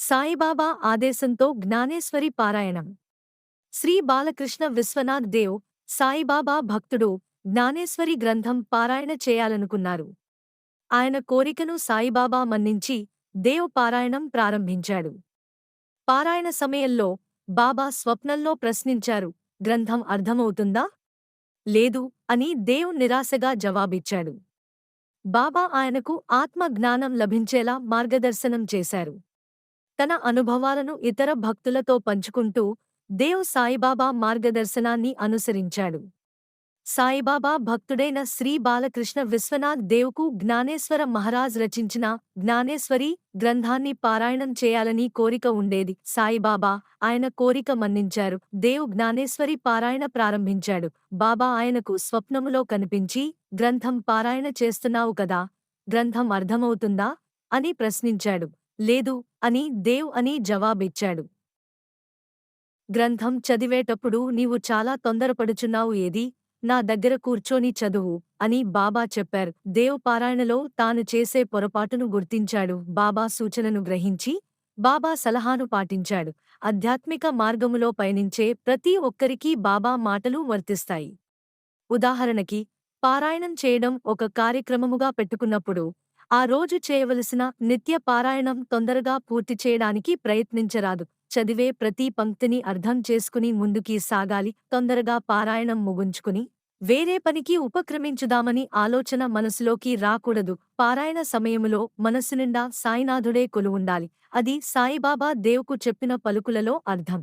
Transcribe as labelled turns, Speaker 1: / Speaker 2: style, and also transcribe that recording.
Speaker 1: సాయిబాబా ఆదేశంతో జ్ఞానేశ్వరి పారాయణం. శ్రీ బాలకృష్ణ విశ్వనాథ్ దేవ్ సాయిబాబా భక్తుడు జ్ఞానేశ్వరి గ్రంథం పారాయణ చేయాలనుకున్నారు. ఆయన కోరికను సాయిబాబా మన్నించి దేవ్ పారాయణం ప్రారంభించాడు. పారాయణ సమయంలో బాబా స్వప్నంలో ప్రశ్నించారు గ్రంథం అర్థమవుతుందా? లేదు అని దేవ్ నిరాశగా జవాబిచ్చాడు. బాబా ఆయనకు ఆత్మ జ్ఞానం లభించేలా మార్గదర్శనం చేశారు. తన అనుభవాలను ఇతర భక్తులతో పంచుకుంటూ దేవ్ సాయిబాబా మార్గదర్శనాన్ని అనుసరించాడు. సాయిబాబా భక్తుడైన శ్రీ బాలకృష్ణ విశ్వనాథ్ దేవుకు జ్ఞానేశ్వర మహారాజ్ రచించిన జ్ఞానేశ్వరి గ్రంథాన్ని పారాయణం చేయాలని కోరిక ఉండేది. సాయిబాబా ఆయన కోరిక మన్నించారు. దేవ్ జ్ఞానేశ్వరి పారాయణ ప్రారంభించాడు. బాబా ఆయనకు స్వప్నములో కనిపించి గ్రంథం పారాయణ చేస్తున్నావు కదా గ్రంథం అర్థమవుతుందా? అని ప్రశ్నించాడు. లేదు అని దేవ్ అని జవాబిచ్చాడు. గ్రంథం చదివేటప్పుడు నీవు చాలా తొందరపడుచున్నావు ఏది? నా దగ్గర కూర్చోని చదువు అని బాబా చెప్పారు. దేవ్ పారాయణలో తాను చేసే పొరపాటును గుర్తించాడు. బాబా సూచనను గ్రహించి బాబా సలహాను పాటించాడు. ఆధ్యాత్మిక మార్గములో పయనించే ప్రతి ఒక్కరికీ బాబా మాటలు వర్తిస్తాయి. ఉదాహరణకి పారాయణం చేయడం ఒక కార్యక్రమముగా పెట్టుకున్నప్పుడు ఆ రోజు చేయవలసిన నిత్య పారాయణం తొందరగా పూర్తి చేయడానికి ప్రయత్నించరాదు. చదివే ప్రతి పంక్తిని అర్థం చేసుకుని ముందుకి సాగాలి. తొందరగా పారాయణం ముగుంచుకుని వేరే పనికి ఉపక్రమించుదామని ఆలోచన మనసులోకి రాకూడదు. పారాయణ సమయములో మనసు నిండా సాయినాథుడే కొలువుండాలి. అది సాయిబాబా దేవుకు చెప్పిన పలుకులలో అర్థం.